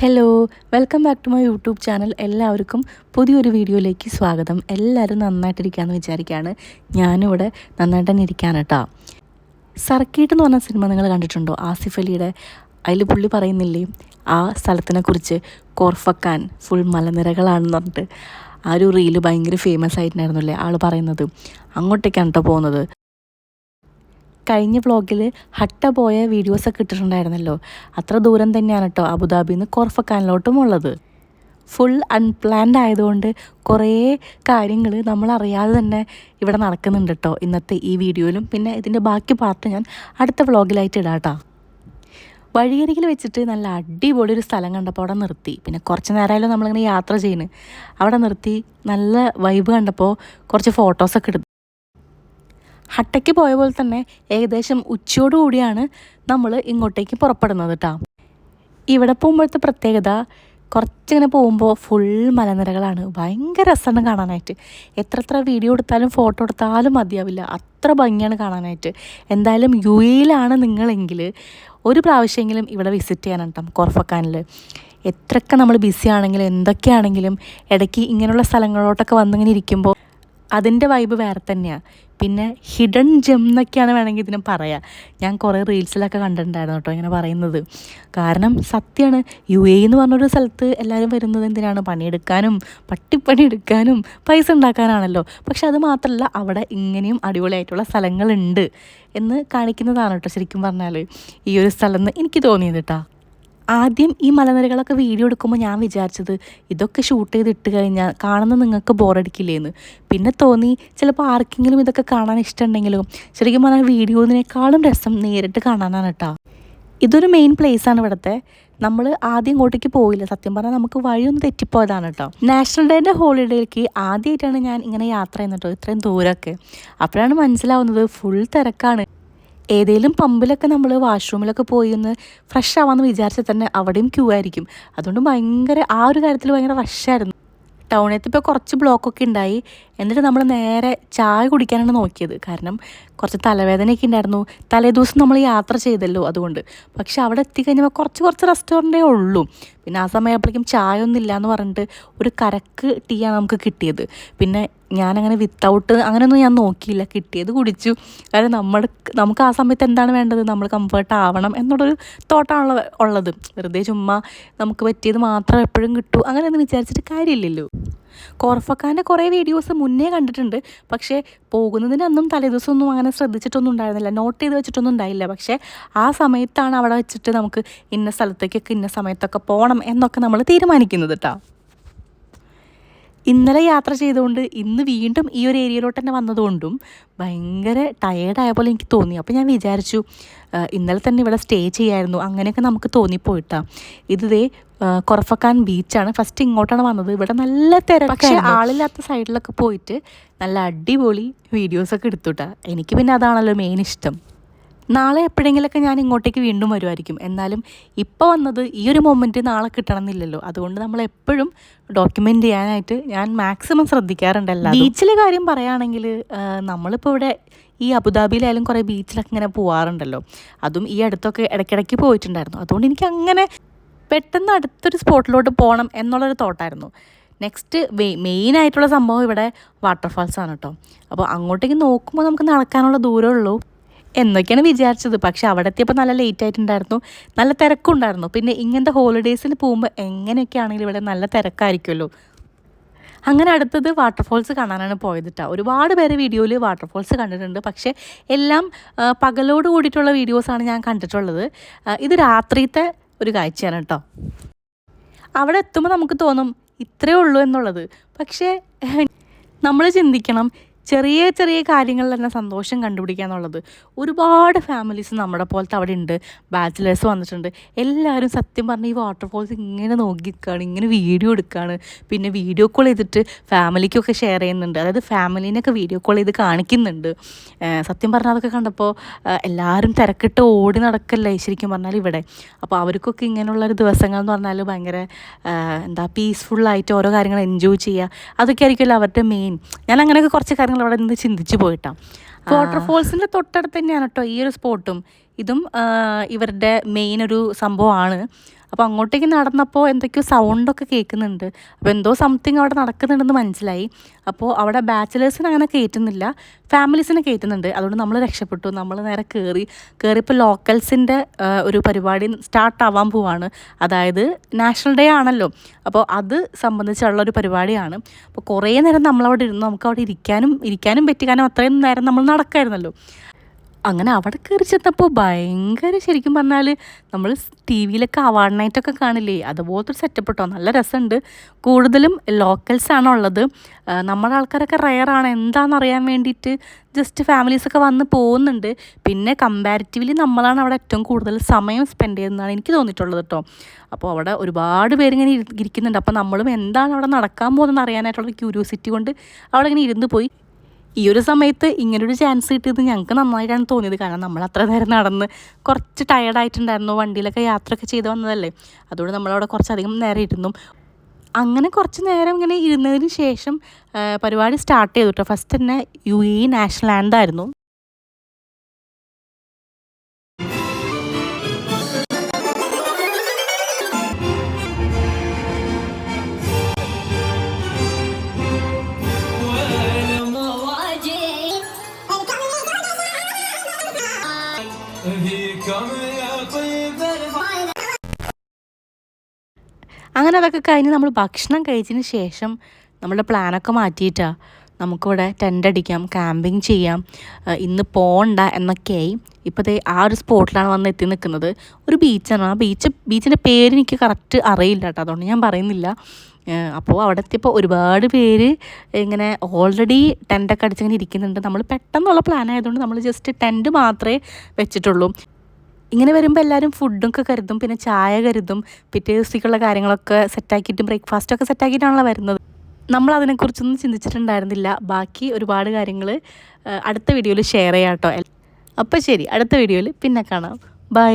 Hello welcome back to my YouTube channel എല്ലാവർക്കും പുതിയൊരു വീഡിയോയിലേക്ക് സ്വാഗതം. എല്ലാവരും നന്നായിട്ടിരിക്കാമെന്ന് വിചാരിക്കുകയാണ്. ഞാനിവിടെ നന്നായിട്ട് തന്നെ ഇരിക്കാൻ കേട്ടോ. സർക്കീട്ട് എന്ന് പറഞ്ഞ സിനിമ നിങ്ങൾ കണ്ടിട്ടുണ്ടോ? ആസിഫ് അലിയുടെ അതിൽ പുള്ളി പറയുന്നില്ലേ? ആ സ്ഥലത്തിനെ കുറിച്ച് കോർഫക്കാൻ ഫുൾ മലനിരകളാണെന്ന് പറഞ്ഞിട്ട്. ആ ഒരു റീൽ ഭയങ്കര ഫേമസ് ആയിട്ടുണ്ടായിരുന്നല്ലേ? ആൾ പറയുന്നത്. അങ്ങോട്ടേക്കാണ് കേട്ടോ പോകുന്നത്. കഴിഞ്ഞ വ്ളോഗിൽ ഹട്ട പോയ വീഡിയോസൊക്കെ ഇട്ടിട്ടുണ്ടായിരുന്നല്ലോ. അത്ര ദൂരം തന്നെയാണ് കേട്ടോ അബുദാബിയിൽ നിന്ന് കോർഫക്കാനിലോട്ടും ഉള്ളത് ഫുൾ അൺപ്ലാൻഡ് ആയതുകൊണ്ട് കുറേ കാര്യങ്ങൾ നമ്മൾ അറിയാതെ തന്നെ ഇവിടെ നടക്കുന്നുണ്ട് കേട്ടോ ഇന്നത്തെ ഈ വീഡിയോയിലും. പിന്നെ ഇതിന്റെ ബാക്കി പാർട്ട് ഞാൻ അടുത്ത വ്ളോഗിലായിട്ട് ഇടാം കേട്ടോ വഴിയരികിൽ വെച്ചിട്ട് നല്ല അടിപൊളി ഒരു സ്ഥലം കണ്ടപ്പോൾ അവിടെ നിർത്തി. പിന്നെ കുറച്ച് നേരമായാലും നമ്മളിങ്ങനെ യാത്ര ചെയ്യുന്നു അവിടെ നിർത്തി നല്ല വൈബ് കണ്ടപ്പോൾ കുറച്ച് ഫോട്ടോസൊക്കെ എടുത്തു ഹട്ടയ്ക്ക് പോയ പോലെ തന്നെ ഏകദേശം ഉച്ചയോടുകൂടിയാണ് നമ്മൾ ഇങ്ങോട്ടേക്ക് പുറപ്പെടുന്നത് കേട്ടോ ഇവിടെ പോകുമ്പോഴത്തെ പ്രത്യേകത കുറച്ചിങ്ങനെ പോകുമ്പോൾ ഫുൾ മലനിരകളാണ്. ഭയങ്കര രസമാണ് കാണാനായിട്ട്. എത്ര എത്ര വീഡിയോ എടുത്താലും ഫോട്ടോ എടുത്താലും മതിയാവില്ല. അത്ര ഭംഗിയാണ് കാണാനായിട്ട്. എന്തായാലും യു എയിലാണ് നിങ്ങളെങ്കിൽ ഒരു പ്രാവശ്യമെങ്കിലും ഇവിടെ വിസിറ്റ് ചെയ്യാനാണ് കേട്ടോ കോർഫക്കാനിൽ എത്രയൊക്കെ നമ്മൾ ബിസി ആണെങ്കിലും എന്തൊക്കെയാണെങ്കിലും ഇടയ്ക്ക് ഇങ്ങനെയുള്ള സ്ഥലങ്ങളിലോട്ടൊക്കെ വന്നിങ്ങനെ ഇരിക്കുമ്പോൾ അതിന്റെ വൈബ് വേറെ തന്നെയാണ് പിന്നെ ഹിഡൻ ജെം എന്നൊക്കെയാണ് വേണമെങ്കിൽ ഇതിനെ പറയാം. ഞാൻ കുറേ റീൽസിലൊക്കെ കണ്ടിട്ടുണ്ടായിരുന്നു കേട്ടോ ഇങ്ങനെ പറയുന്നത്. കാരണം സത്യമാണ് യു എ എന്ന് പറഞ്ഞൊരു സ്ഥലത്ത് എല്ലാവരും വരുന്നത് എന്തിനാണ്? പണിയെടുക്കാനും പട്ടിപ്പണി എടുക്കാനും പൈസ ഉണ്ടാക്കാനാണല്ലോ. പക്ഷെ അത് മാത്രമല്ല അവിടെ ഇങ്ങനെയും അടിപൊളിയായിട്ടുള്ള സ്ഥലങ്ങളുണ്ട് എന്ന് കാണിക്കുന്നതാണ് കേട്ടോ ശരിക്കും പറഞ്ഞാൽ ഈ ഒരു സ്ഥലം എന്ന് എനിക്ക് തോന്നിയത് കേട്ടോ. ആദ്യം ഈ മലനിരകളൊക്കെ വീഡിയോ എടുക്കുമ്പോൾ ഞാൻ വിചാരിച്ചത് ഇതൊക്കെ ഷൂട്ട് ചെയ്ത് ഇട്ട് കഴിഞ്ഞാൽ കാണുന്ന നിങ്ങൾക്ക് ബോറടിക്കില്ലേന്ന് പിന്നെ തോന്നി ചിലപ്പോൾ ആർക്കെങ്കിലും ഇതൊക്കെ കാണാൻ ഇഷ്ടമുണ്ടെങ്കിലും ശരിക്കും പറഞ്ഞാൽ വീഡിയോനേക്കാളും രസം നേരിട്ട് കാണാനാണ് കേട്ടോ ഇതൊരു മെയിൻ പ്ലേസ് ആണ് ഇവിടുത്തെ. നമ്മൾ ആദ്യം ഇങ്ങോട്ടേക്ക് പോയില്ല. സത്യം പറഞ്ഞാൽ നമുക്ക് വഴിയൊന്ന് തെറ്റിപ്പോയതാണ് കേട്ടോ നാഷണൽ ഡേന്റെ ഹോളിഡേക്ക് ആദ്യമായിട്ടാണ് ഞാൻ ഇങ്ങനെ യാത്ര ചെയ്യുന്നത് കേട്ടോ ഇത്രയും ദൂരമൊക്കെ. അപ്പോഴാണ് മനസ്സിലാവുന്നത് ഫുൾ തിരക്കാണ്. ഏതെങ്കിലും പമ്പിലൊക്കെ നമ്മൾ വാഷ്റൂമിലൊക്കെ പോയി ഒന്ന് ഫ്രഷ് ആവാമെന്ന് വിചാരിച്ചാൽ തന്നെ അവിടെയും ക്യൂ ആയിരിക്കും. അതുകൊണ്ട് ഭയങ്കര ആ ഒരു കാര്യത്തിൽ ഭയങ്കര റഷായിരുന്നു ടൗണിലെത്തിപ്പോൾ കുറച്ച് ബ്ലോക്കൊക്കെ ഉണ്ടായി. എന്നിട്ട് നമ്മൾ നേരെ ചായ കുടിക്കാനാണ് നോക്കിയത്. കാരണം കുറച്ച് തലവേദനയൊക്കെ ഉണ്ടായിരുന്നു. തലേ ദിവസം നമ്മൾ യാത്ര ചെയ്തല്ലോ അതുകൊണ്ട്. പക്ഷെ അവിടെ എത്തിക്കഴിഞ്ഞപ്പോൾ കുറച്ച് കുറച്ച് റെസ്റ്റോറന്റേ ഉള്ളൂ. പിന്നെ ആ സമയപ്പോഴേക്കും ചായ ഒന്നും ഇല്ല എന്ന് പറഞ്ഞിട്ട് ഒരു കരക്ക് ടീയാണ് നമുക്ക് കിട്ടിയത്. പിന്നെ ഞാനങ്ങനെ വിത്തൗട്ട് അങ്ങനെയൊന്നും ഞാൻ നോക്കിയില്ല. കിട്ടിയത് കുടിച്ചു. കാരണം നമ്മൾ നമുക്ക് ആ സമയത്ത് എന്താണ് വേണ്ടത്? നമ്മൾ കംഫർട്ട് ആവണം എന്നുള്ളൊരു തോട്ടാണുള്ള ഉള്ളത്. വെറുതെ ചുമ്മാ നമുക്ക് പറ്റിയത് മാത്രം എപ്പോഴും കിട്ടൂ. അങ്ങനെയൊന്നും വിചാരിച്ചിട്ട് കാര്യമില്ലല്ലോ. കോർഫക്കാന്റെ കുറേ വീഡിയോസ് മുന്നേ കണ്ടിട്ടുണ്ട്. പക്ഷേ പോകുന്നതിന് അന്നും തലേദിവസമൊന്നും അങ്ങനെ ശ്രദ്ധിച്ചിട്ടൊന്നും ഉണ്ടായിരുന്നില്ല. നോട്ട് ചെയ്ത് വെച്ചിട്ടൊന്നും ഉണ്ടായില്ല. പക്ഷേ ആ സമയത്താണ് അവിടെ വെച്ചിട്ട് നമുക്ക് ഇന്ന സ്ഥലത്തേക്കൊക്കെ ഇന്ന സമയത്തൊക്കെ പോകണം എന്നൊക്കെ നമ്മൾ തീരുമാനിക്കുന്നത് കേട്ടോ ഇന്നലെ യാത്ര ചെയ്തുകൊണ്ട് ഇന്ന് വീണ്ടും ഈ ഒരു ഏരിയയിലോട്ട് തന്നെ വന്നതുകൊണ്ടും ഭയങ്കര ടയേർഡായ പോലെ എനിക്ക് തോന്നി. അപ്പോൾ ഞാൻ വിചാരിച്ചു ഇന്നലെ തന്നെ ഇവിടെ സ്റ്റേ ചെയ്യായിരുന്നു. അങ്ങനെയൊക്കെ നമുക്ക് തോന്നിപ്പോയിട്ടാ. ഇതേ കൊറഫക്കാൻ ബീച്ചാണ് ഫസ്റ്റ് ഇങ്ങോട്ടാണ് വന്നത്. ഇവിടെ നല്ല തിരക്ക് പക്ഷേ ആളില്ലാത്ത സൈഡിലൊക്കെ പോയിട്ട് നല്ല അടിപൊളി വീഡിയോസൊക്കെ എടുത്തുട്ടാ. എനിക്ക് പിന്നെ അതാണല്ലോ മെയിൻ ഇഷ്ടം. നാളെ എപ്പോഴെങ്കിലൊക്കെ ഞാൻ ഇങ്ങോട്ടേക്ക് വീണ്ടും വരുമായിരിക്കും എന്നാലും ഇപ്പോൾ വന്നത് ഈ ഒരു മൊമെന്റ് നാളെ കിട്ടണമെന്നില്ലല്ലോ. അതുകൊണ്ട് നമ്മൾ എപ്പോഴും ഡോക്യുമെന്റ് ചെയ്യാനായിട്ട് ഞാൻ മാക്സിമം ശ്രദ്ധിക്കാറുണ്ട് എല്ലാം ബീച്ചിലെ കാര്യം പറയുകയാണെങ്കിൽ നമ്മളിപ്പോൾ ഇവിടെ ഈ അബുദാബിയിലായാലും കുറേ ബീച്ചിലൊക്കെ ഇങ്ങനെ പോവാറുണ്ടല്ലോ. അതും ഈ അടുത്തൊക്കെ ഇടയ്ക്കിടയ്ക്ക് പോയിട്ടുണ്ടായിരുന്നു. അതുകൊണ്ട് എനിക്ക് അങ്ങനെ പെട്ടെന്ന് അടുത്തൊരു സ്പോട്ടിലോട്ട് പോകണം എന്നുള്ളൊരു തോട്ടായിരുന്നു നെക്സ്റ്റ് മെയിൻ ആയിട്ടുള്ള സംഭവം ഇവിടെ വാട്ടർഫാൾസ് ആണ് കേട്ടോ അപ്പോൾ അങ്ങോട്ടേക്ക് നോക്കുമ്പോൾ നമുക്ക് നടക്കാനുള്ള ദൂരമുള്ളൂ എന്നൊക്കെയാണ് വിചാരിച്ചത്. പക്ഷെ അവിടെ എത്തിയപ്പോൾ നല്ല ലേറ്റ് ആയിട്ടുണ്ടായിരുന്നു. നല്ല തിരക്കുണ്ടായിരുന്നു. പിന്നെ ഇങ്ങനത്തെ ഹോളിഡേയ്സിന് പോകുമ്പോൾ എങ്ങനെയൊക്കെ ആണെങ്കിലും ഇവിടെ നല്ല തിരക്കായിരിക്കുമല്ലോ. അങ്ങനെ അടുത്തത് വാട്ടർഫോൾസ് കാണാനാണ് പോയത് കേട്ടോ ഒരുപാട് പേര് വീഡിയോയിൽ വാട്ടർഫോൾസ് കണ്ടിട്ടുണ്ട്. പക്ഷേ എല്ലാം പകലോട് കൂടിയിട്ടുള്ള വീഡിയോസാണ് ഞാൻ കണ്ടിട്ടുള്ളത്. ഇത് രാത്രിത്തെ ഒരു കാഴ്ചയാണ് കേട്ടോ അവിടെ എത്തുമ്പോൾ നമുക്ക് തോന്നും ഇത്രയേ ഉള്ളൂ എന്നുള്ളത്. പക്ഷേ നമ്മൾ ചിന്തിക്കണം ചെറിയ ചെറിയ കാര്യങ്ങളിൽ തന്നെ സന്തോഷം കണ്ടുപിടിക്കുക എന്നുള്ളത് ഒരുപാട് ഫാമിലീസ് നമ്മുടെ പോലത്തെ അവിടെ ഉണ്ട് ബാച്ചിലേഴ്സ് വന്നിട്ടുണ്ട്. എല്ലാവരും സത്യം പറഞ്ഞാൽ ഈ വാട്ടർഫോൾസ് ഇങ്ങനെ നോക്കി നോക്കിക്കാണ് ഇങ്ങനെ വീഡിയോ എടുക്കുകയാണ് പിന്നെ വീഡിയോ കോൾ ചെയ്തിട്ട് ഫാമിലിക്കൊക്കെ ഷെയർ ചെയ്യുന്നുണ്ട്. അതായത് ഫാമിലീനൊക്കെ വീഡിയോ കോൾ ചെയ്ത് കാണിക്കുന്നുണ്ട്. സത്യം പറഞ്ഞാൽ അതൊക്കെ കണ്ടപ്പോൾ എല്ലാവരും തിരക്കിട്ട് ഓടി നടക്കല്ലേ ശരിക്കും പറഞ്ഞാൽ ഇവിടെ. അപ്പോൾ അവർക്കൊക്കെ ഇങ്ങനെയുള്ളൊരു ദിവസങ്ങൾ എന്ന് പറഞ്ഞാൽ ഭയങ്കര എന്താ പീസ്ഫുള്ളായിട്ട് ഓരോ കാര്യങ്ങൾ എൻജോയ് ചെയ്യുക. അതൊക്കെ ആയിരിക്കുമല്ലോ അവരുടെ മെയിൻ ഞാൻ അങ്ങനെയൊക്കെ കുറച്ച് കാര്യങ്ങൾ അവിടെ നിന്ന് ചിന്തിച്ചു പോയിട്ടാണ് വാട്ടർഫോൾസിന്റെ തൊട്ടടുത്ത് തന്നെയാണ് കേട്ടോ ഈ ഒരു സ്പോട്ടും ഇതും ഇവരുടെ മെയിൻ ഒരു സംഭവമാണ്. അപ്പോൾ അങ്ങോട്ടേക്ക് നടന്നപ്പോൾ എന്തൊക്കെയോ സൗണ്ടൊക്കെ കേൾക്കുന്നുണ്ട്. അപ്പോൾ എന്തോ സംതിങ് അവിടെ നടക്കുന്നുണ്ടെന്ന് മനസ്സിലായി. അപ്പോൾ അവിടെ ബാച്ചിലേഴ്സിന് അങ്ങനെ കയറ്റുന്നില്ല ഫാമിലീസിനെ കയറ്റുന്നുണ്ട് അതുകൊണ്ട് നമ്മൾ രക്ഷപ്പെട്ടു. നമ്മൾ നേരെ കയറി കയറിയപ്പോൾ ലോക്കൽസിന്റെ ഒരു പരിപാടി സ്റ്റാർട്ട് ആവാൻ പോവാണ്. അതായത് നാഷണൽ ഡേ ആണല്ലോ. അപ്പോൾ അത് സംബന്ധിച്ചുള്ള ഒരു പരിപാടിയാണ്. അപ്പോൾ കുറേ നേരം നമ്മളവിടെ ഇരുന്നു. നമുക്ക് അവിടെ ഇരിക്കാനും ഇരിക്കാനും പറ്റിക്കാനും അത്രയും നേരം നമ്മൾ നടക്കായിരുന്നല്ലോ. അങ്ങനെ അവിടെ കയറി ചെന്നപ്പോൾ ഭയങ്കര ശരിക്കും പറഞ്ഞാൽ നമ്മൾ ടി വിയിലൊക്കെ അവാർഡ് നൈറ്റൊക്കെ കാണില്ലേ? അതുപോലത്തെ ഒരു സെറ്റപ്പ് കേട്ടോ നല്ല രസമുണ്ട് കൂടുതലും ലോക്കൽസാണ് ഉള്ളത് ആ, നമ്മുടെ ആൾക്കാരൊക്കെ റയറാണ് എന്താണെന്ന് അറിയാൻ വേണ്ടിയിട്ട് ജസ്റ്റ് ഫാമിലീസൊക്കെ വന്ന് പോകുന്നുണ്ട്. പിന്നെ കമ്പാരിറ്റീവ്ലി നമ്മളാണ് അവിടെ ഏറ്റവും കൂടുതൽ സമയം സ്പെൻഡ് ചെയ്യുന്നതാണ് എനിക്ക് തോന്നിയിട്ടുള്ളത് കേട്ടോ അപ്പോൾ അവിടെ ഒരുപാട് പേരിങ്ങനെ ഇരി- ഇരിക്കുന്നുണ്ട്. അപ്പോൾ നമ്മളും എന്താണ് അവിടെ നടക്കാൻ പോകുന്നതെന്ന് അറിയാനായിട്ടുള്ള ക്യൂരിയോസിറ്റി കൊണ്ട് അവിടെ ഇങ്ങനെ ഇരുന്ന് പോയി. ഈ ഒരു സമയത്ത് ഇങ്ങനൊരു ചാൻസ് കിട്ടിയത് ഞങ്ങൾക്ക് നന്നായിട്ടാണ് തോന്നിയത്. കാരണം നമ്മൾ അത്ര നേരം നടന്ന് കുറച്ച് ടയർഡായിട്ടുണ്ടായിരുന്നു വണ്ടിയിലൊക്കെ യാത്രയൊക്കെ ചെയ്ത് വന്നതല്ലേ. അതുകൊണ്ട് നമ്മളവിടെ കുറച്ചധികം നേരം ഇരുന്നു. അങ്ങനെ കുറച്ച് നേരം ഇങ്ങനെ ഇരുന്നതിന് ശേഷം പരിപാടി സ്റ്റാർട്ട് ചെയ്തു കേട്ടോ ഫസ്റ്റ് തന്നെ യു എ നാഷണൽ ആൻഡായിരുന്നു അങ്ങനെ അതൊക്കെ കഴിഞ്ഞ് നമ്മൾ ഭക്ഷണം കഴിച്ചതിന് ശേഷം നമ്മുടെ പ്ലാനൊക്കെ മാറ്റിയിട്ടാണ് നമുക്കിവിടെ ടെന്റ് അടിക്കാം ക്യാമ്പിങ് ചെയ്യാം ഇന്ന് പോണ്ട എന്നൊക്കെയായി. ഇപ്പോഴത്തെ ആ ഒരു സ്പോട്ടിലാണ് വന്ന് എത്തി നിൽക്കുന്നത്. ഒരു ബീച്ചാണ് ആ ബീച്ച് ബീച്ചിന്റെ പേര് എനിക്ക് കറക്റ്റ് അറിയില്ല കേട്ടോ. അതുകൊണ്ട് ഞാൻ പറയുന്നില്ല. അപ്പോൾ അവിടെ എത്തിയപ്പോൾ ഒരുപാട് പേര് ഇങ്ങനെ ഓൾറെഡി ടെന്റൊക്കെ അടിച്ചിങ്ങനെ ഇരിക്കുന്നുണ്ട്. നമ്മൾ പെട്ടെന്നുള്ള പ്ലാൻ ആയതുകൊണ്ട് നമ്മൾ ജസ്റ്റ് ടെന്റ് മാത്രമേ വെച്ചിട്ടുള്ളൂ. ഇങ്ങനെ വരുമ്പോൾ എല്ലാവരും ഫുഡൊക്കെ കരുതും പിന്നെ ചായ കരുതും പിറ്റേ ദിവസത്തേക്കുള്ള കാര്യങ്ങളൊക്കെ സെറ്റാക്കിയിട്ടും ബ്രേക്ക്ഫാസ്റ്റൊക്കെ സെറ്റാക്കിയിട്ടാണല്ലോ വരുന്നത്. നമ്മൾ അതിനെക്കുറിച്ചൊന്നും ചിന്തിച്ചിട്ടുണ്ടായിരുന്നില്ല. ബാക്കി ഒരുപാട് കാര്യങ്ങൾ അടുത്ത വീഡിയോയിൽ ഷെയർ ചെയ്യാം കേട്ടോ അപ്പോൾ ശരി അടുത്ത വീഡിയോയിൽ പിന്നെ കാണാം. ബൈ